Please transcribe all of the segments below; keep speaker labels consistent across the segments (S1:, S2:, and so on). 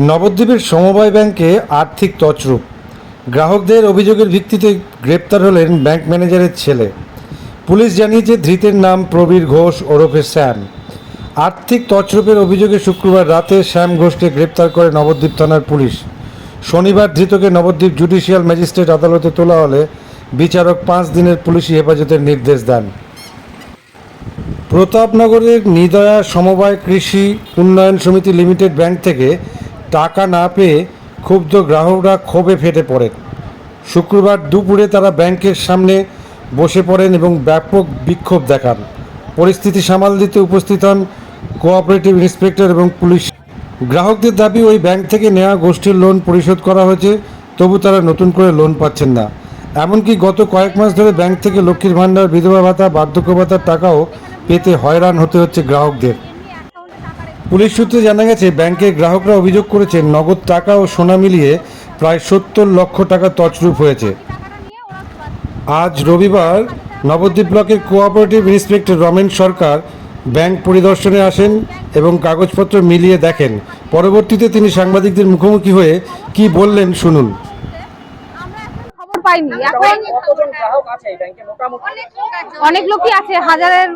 S1: নবদ্বীপের সমবায় ব্যাংকে আর্থিক তছরূপ। গ্রাহকদের অভিযোগের ভিত্তিতে গ্রেপ্তার হলেন ব্যাংক ম্যানেজারের ছেলে। পুলিশ জানিয়েছে ধৃতের নাম প্রবীর ঘোষ ওরফে শ্যাম আর্থিক তছরূপের অভিযোগে শুক্রবার রাতে শ্যাম ঘোষকে গ্রেপ্তার করে নবদ্বীপ থানার পুলিশ। শনিবার ধৃতকে নবদ্বীপ জুডিশিয়াল ম্যাজিস্ট্রেট আদালতে তোলা হলে বিচারক পাঁচ দিনের পুলিশি হেফাজতের নির্দেশ দেন। প্রতাপনগরের নিদয়া সমবায় কৃষি উন্নয়ন সমিতি লিমিটেড ব্যাংক থেকে টাকা না পেয়ে ক্ষুব্ধ গ্রাহকরা ক্ষোভে ফেটে পড়েন। শুক্রবার দুপুরে তারা ব্যাংকের সামনে বসে পড়েন এবং ব্যাপক বিক্ষোভ দেখান। পরিস্থিতি সামাল দিতে উপস্থিত হন কোঅপারেটিভ ইন্সপেক্টর এবং পুলিশ। গ্রাহকদের দাবি, ওই ব্যাংক থেকে নেওয়া গোষ্ঠীর লোন পরিশোধ করা হয়েছে, তবু তারা নতুন করে লোন পাচ্ছেন না। এমনকি গত কয়েক মাস ধরে ব্যাংক থেকে লক্ষ্মীর ভাণ্ডার, বিধবা ভাতা, বার্ধক্য ভাতার টাকাও পেতে হয়রান হতে হচ্ছে গ্রাহকদের। পুলিশ সূত্রে জানা গেছে ব্যাংকের গ্রাহকরা অভিযোগ করেছেন নগদ টাকা ও সোনা মিলিয়ে প্রায় সত্তর লক্ষ টাকা তছরূপ হয়েছে। আজ রবিবার নবদ্বীপ ব্লকের cooperative inspector Ramen Sarkar bank পরিদর্শনে আসেন এবং কাগজপত্র মিলিয়ে দেখেন। পরবর্তীতে তিনি সাংবাদিকদের মুখোমুখি হয়ে কি বললেন শুনুন।
S2: খবর পাইনি। এখন
S3: কতজন গ্রাহক আছে এই ব্যাংকে মোটামুটি।
S2: অনেক লোকই আছে হাজারের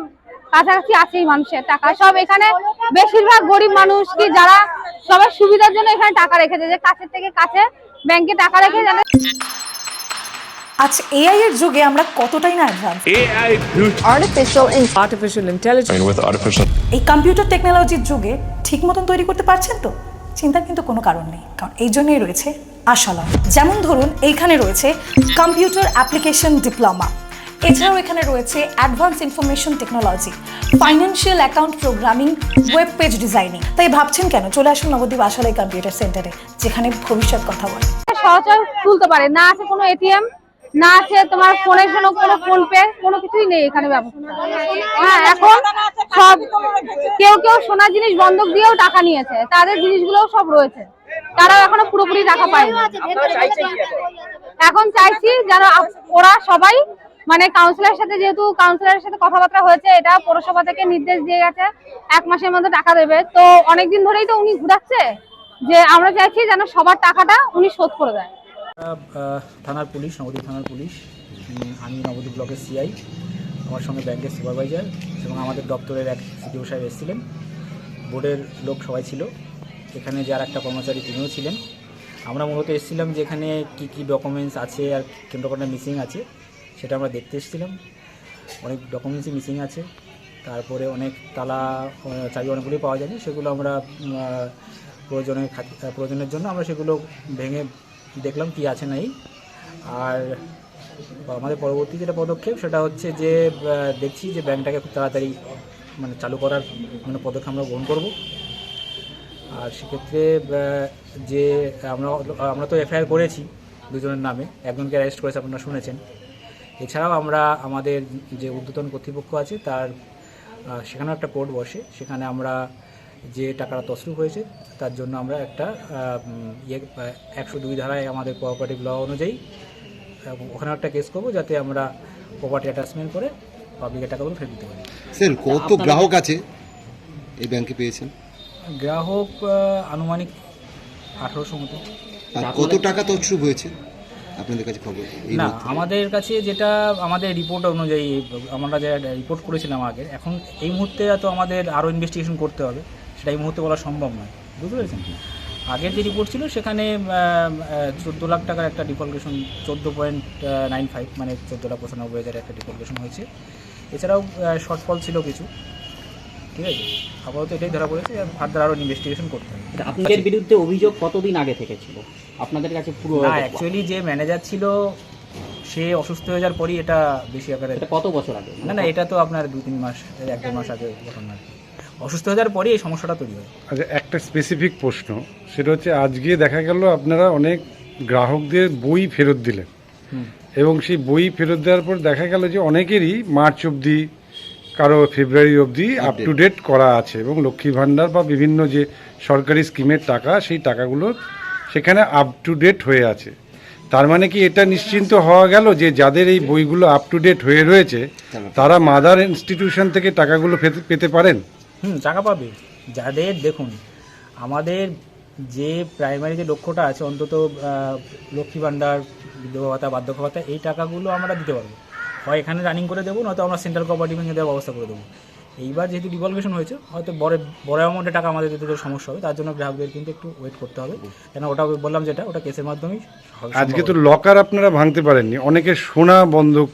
S2: কাছাকাছি আছেই মানুষের টাকা। সব এখানে বেশিরভাগ গরিব মানুষ কি যারা সবার সুবিধার জন্য এখানে টাকা রেখেছে যে কাছের থেকে কাছে ব্যাংকে টাকা রেখে যাদের
S4: আজ এআই এর যুগে আমরা কতটাই না advance
S5: AI future
S6: artificial in
S7: artificial intelligence.
S8: With
S4: এই কম্পিউটার টেকনোলজির যুগে ঠিক মতন তৈরি করতে পারছেন তো? চিন্তার কিন্তু কোনো কারণ নেই কারণ এই জন্যই রয়েছে আশালয়। যেমন ধরুন এইখানে রয়েছে কম্পিউটার অ্যাপ্লিকেশন ডিপ্লোমা এছাড়াও এখানে রয়েছে advance information technology financial account programming web page designing তাই ভাবছেন কেন? চলে আসুন নবদ্বীপ আশালয় কম্পিউটার সেন্টারে যেখানে ভবিষ্যৎ কথা বলে।
S2: সহজে তুলতে পারে। না আছে কোনো এটিএম, না আছে তোমার ফোনের জন্য কোনো ফোন পে কোনো কিছুই নেই এখানে ব্যবস্থা। হ্যাঁ এখন সব কেউ কেউ সোনা জিনিস বন্ধক দিয়েও টাকা নিয়েছে। তাদের জিনিসগুলোও সব রয়েছে। তারাও এখনও পুরোপুরি টাকা পায়নি?
S3: এখন
S2: চাইছি যেন ওরা সবাই মানে কাউন্সিলরের সাথে যেহেতু কাউন্সিলরের সাথে কথাবার্তা হয়েছে, এটা পৌরসভা থেকে নির্দেশ দিয়ে গেছে, এক মাসের মধ্যে টাকা দেবে। তো অনেকদিন ধরেই তো উনি ঘুরাচ্ছে যে আমরা চাইছি যেন সবার টাকাটা উনি শোধ করে দেয়
S9: থানার পুলিশ নবদ্বীপ থানার পুলিশ আমি নবদ্বীপ ব্লকের সিআই আমার সঙ্গে ব্যাংকের সুপারভাইজার এবং আমাদের দপ্তরের এক সিডিও সাহেব এসেছিলেন। বোর্ডের লোক সবাই ছিল। এখানে যার একটা কর্মচারী তিনিও ছিলেন। আমরা মূলত এসেছিলাম যে এখানে কী কী ডকুমেন্টস আছে আর কেন্দ্র কোনটা মিসিং আছে। সেটা আমরা দেখতে এসেছিলাম। অনেক ডকুমেন্টসই মিসিং আছে। তারপরে অনেক তালা চাবি অনেকগুলি পাওয়া যায়নি। সেগুলো আমরা প্রয়োজনের প্রয়োজনের জন্য আমরা সেগুলো ভেঙে দেখলাম কি আছে নাই। আর আমাদের পরবর্তী যেটা পদক্ষেপ, সেটা হচ্ছে যে দেখছি যে ব্যাংকটাকে খুব তাড়াতাড়ি মানে চালু করার মানে পদক্ষেপ আমরা গ্রহণ করব। আর সেক্ষেত্রে যে আমরা আমরা তো এফআইআর করেছি দুজনের নামে। একজনকে অ্যারেস্ট করেছে, আপনারা শুনেছেন। এছাড়াও আমরা আমাদের যে উদ্যতন কর্তৃপক্ষ আছে তার সেখানেও একটা কোর্ট বসে। সেখানে আমরা যে টাকাটা তসরুপ হয়েছে তার জন্য আমরা একটা ইয়ে একশো দুই ধারায় আমাদের কোঅপারেটিভ ল অনুযায়ী এবং ওখানে একটা কেস করব যাতে আমরা প্রপার্টি অ্যাটাচমেন্ট করে পাবলিকের টাকাগুলো ফেরত দিতে পারি।
S10: স্যার কত গ্রাহক আছে এই ব্যাংকে পেয়েছেন?
S9: গ্রাহক আনুমানিক আঠারোশো মতো।
S10: কত টাকা তছরূপ হয়েছে? আপনাদের কাছে খবর?
S9: না আমাদের কাছে যেটা আমাদের রিপোর্ট অনুযায়ী আমরা যে রিপোর্ট করেছিলাম আগে এখন এই মুহূর্তে তো আমাদের আরও ইনভেস্টিগেশন করতে হবে। সেটা এই মুহূর্তে বলা সম্ভব নয়। বুঝতে পেরেছেন? আগের যে রিপোর্ট ছিল সেখানে চোদ্দ লাখ টাকার একটা ডিফল্টেশন চোদ্দ পয়েন্ট নাইন ফাইভ মানে চোদ্দ লাখ পঁচানব্বই হাজার একটা ডিফল্টেশন হয়েছে। এছাড়াও শর্টফল ছিল কিছু। ঠিক আছে? আপাতত এটাই ধরা পড়েছে ফার্দার আরও ইনভেস্টিগেশন করতে হবে।
S11: আপনাদের বিরুদ্ধে অভিযোগ কতদিন আগে থেকে ছিল? আপনাদের কাছে পুরো
S9: অ্যাকচুয়ালি যে ম্যানেজার ছিল সে অসুস্থ হয়ে যাওয়ার পরই এটা বেশি আকারে
S11: এটা কত বছর আগে?
S9: না না এটা তো আপনার দুই তিন মাস এক দেড় মাস আগে ঘটনা আর অসুস্থ হয়ে যাওয়ার পরই এই সমস্যাটা তৈরি হয়।
S1: আচ্ছা একটা স্পেসিফিক প্রশ্ন সেটা হচ্ছে আজকে দেখা গেল আপনারা অনেক গ্রাহকদের বই ফেরত দিলেন। এবং সেই বই ফেরত দেওয়ার পর দেখা গেল যে অনেকেরই মার্চ অবধি কারও ফেব্রুয়ারি অবধি আপ টু ডেট করা আছে এবং লক্ষ্মী ভাণ্ডার বা বিভিন্ন যে সরকারি স্কিমের টাকা সেই টাকাগুলো সেখানে আপ টু ডেট হয়ে আছে। তার মানে কি এটা নিশ্চিন্ত হওয়া গেল যে যাদের এই বইগুলো আপ টু ডেট হয়ে রয়েছে তারা মাদার ইনস্টিটিউশন থেকে টাকাগুলো পেতে- পারেন?
S9: হুম টাকা পাবে। যাদের দেখুন আমাদের যে প্রাইমারি যে লক্ষ্যটা আছে অন্তত লক্ষ্মী ভাণ্ডার বিধবা ভাতা বার্ধক্য ভাতা এই টাকাগুলো আমরা দিতে পারব। হয় এখানে রানিং করে দেবো নয়তো আমরা সেন্ট্রাল কোঅপারেটিভ ব্যাংকে দেওয়ার ব্যবস্থা করে দেবো। এইবার যেহেতু ডিভলভেশন হয়েছে হয়তো বড় বড় অ্যামাউন্টের টাকা আমাদের দিতে একটু সমস্যা হবে তার জন্য গ্রাহকদের কিন্তু একটু ওয়েট করতে হবে। কেন ওটা বললাম যেটা ওটা কেসের মাধ্যমেই
S1: আজকে তো লকার আপনারা ভাঙতে পারেননি অনেকে সোনা বন্ধক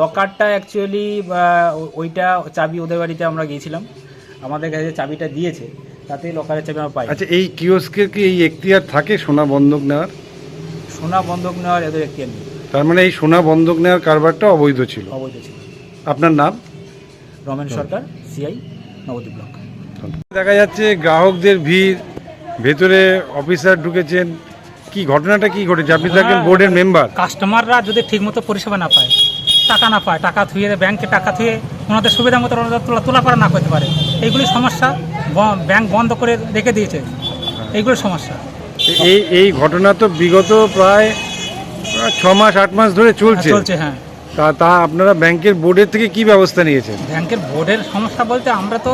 S9: লকারটা অ্যাকচুয়ালি ওইটা চাবি ওদের বাড়িতে আমরা গিয়েছিলাম। আমাদের কাছে যে চাবিটা দিয়েছে তাতে লকারের চাবি আমরা পাই।
S1: আচ্ছা এই কিওস্কের কি এই এখতিয়ার থাকে সোনা বন্ধক নেওয়ার?
S9: সোনা বন্ধক নেওয়ার এদের একটি নেই।
S1: তার মানে এই সোনা বন্ধক নেওয়ার কারবারটা অবৈধ ছিল।
S9: অবৈধ ছিল।
S1: আপনার নাম?
S9: Ramen Sarkar CI Nabadwip block.
S1: দেখা যাচ্ছে গ্রাহকদের ভিড় ভেতরে অফিসার ঢুকেছেন। কি ঘটনাটা কি ঘটেছে? আপনি থাকেন বোর্ডের মেম্বার।
S5: কাস্টমাররা যদি ঠিকমতো পরিষেবা না পায় টাকা না পায় টাকা থুয়ে ব্যাংকে টাকা থুয়ে ওনাদের সুবিধা মতো ওনারা তোলা তোলাপাড়া না করতে পারে এইগুলি সমস্যা ব্যাংক বন্ধ করে রেখে দিয়েছে। এইগুলো সমস্যা।
S1: এই এই ঘটনা তো বিগত প্রায় ছ মাস আট মাস ধরে চলছে।
S5: চলছে হ্যাঁ।
S1: তা তা আপনারা ব্যাংকের বোর্ডের থেকে কি ব্যবস্থা নিয়েছেন?
S5: ব্যাংকের বোর্ডের সমস্যা বলতে আমরা তো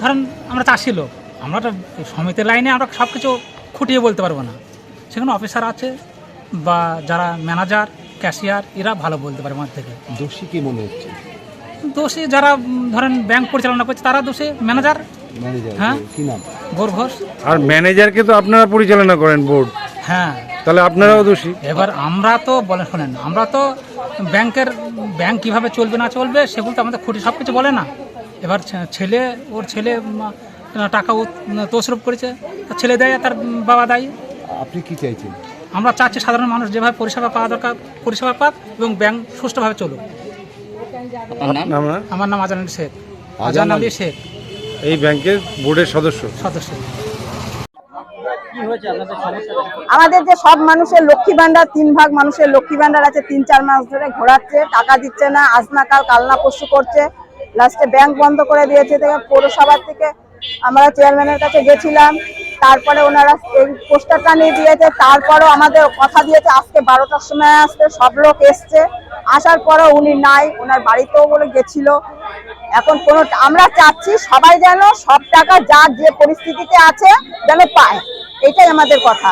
S5: ধরেন আমরা চাষি লোক আমরা তো সমিতির লাইনে আমরা সব কিছু খুঁটিয়ে বলতে পারব না। সেখানে অফিসার আছে বা যারা ম্যানেজার ক্যাশিয়ার এরা ভালো বলতে পারে আমার থেকে।
S10: দোষী কি মনে হচ্ছে?
S5: দোষী যারা ধরেন ব্যাংক পরিচালনা করছে তারা দোষী। ম্যানেজার
S10: ম্যানেজার
S5: হ্যাঁ।
S10: কি নাম?
S5: ঘোষ
S1: আর ম্যানেজারকে তো আপনারা পরিচালনা করেন বোর্ড।
S5: হ্যাঁ
S1: তাহলে আপনারাও দোষী।
S5: এবার আমরা তো বলেন শোনেন আমরা তো ব্যাংকের ব্যাংক কীভাবে চলবে না চলবে সেগুলো তো আমাদের খুঁটি সব কিছু বলে না। এবার ছেলে ওর ছেলে টাকা তসরুপ করেছে তার ছেলে দেয় তার বাবা দেয়।
S10: আপনি কি চাইছেন?
S5: আমরা চাচ্ছি সাধারণ মানুষ যেভাবে পরিষেবা পাওয়া দরকার পরিষেবা পাক এবং ব্যাংক সুষ্ঠুভাবে চলুক।
S1: আমার
S5: নাম আজান আলী শেখ আজান আলী। শেখ।
S1: এই ব্যাংকের বোর্ডের সদস্য।
S5: সদস্য
S3: কি হয়েছে আপনাদের সমস্যাটা কি?
S6: আমাদের যে সব মানুষের লক্ষ্মী ভান্ডার তিন ভাগ মানুষের লক্ষ্মী ভান্ডার আছে, তিন চার মাস ধরে ঘোরাচ্ছে, টাকা দিচ্ছে না, আজ না কাল কাল না করছে। লাস্টে ব্যাংক বন্ধ করে দিয়েছে থেকে পৌরসভার থেকে আমরা চেয়ারম্যানের কাছে গেছিলাম, তারপরে ওনারা এই পোস্টারটা নিয়ে দিয়েছে, তারপরেও আমাদের কথা দিয়েছে, আজকে বারোটার সময় আসতে সব লোক এসছে। আসার পরেও উনি নাই, ওনার বাড়িতেও বলে গেছিল। এখন কোনো, আমরা চাচ্ছি সবাই যেন সব টাকা যার যে পরিস্থিতিতে আছে যেন পায়। এটাই আমাদের কথা।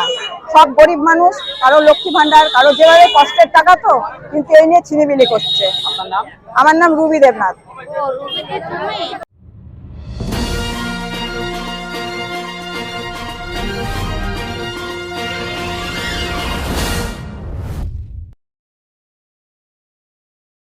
S6: সব গরিব মানুষ কারও লক্ষ্মী ভান্ডার কারও যেভাবে কষ্টের টাকা তো কিন্তু এই নিয়ে ছিনিমিনি করছে। আমার নাম রুবি দেবনাথ।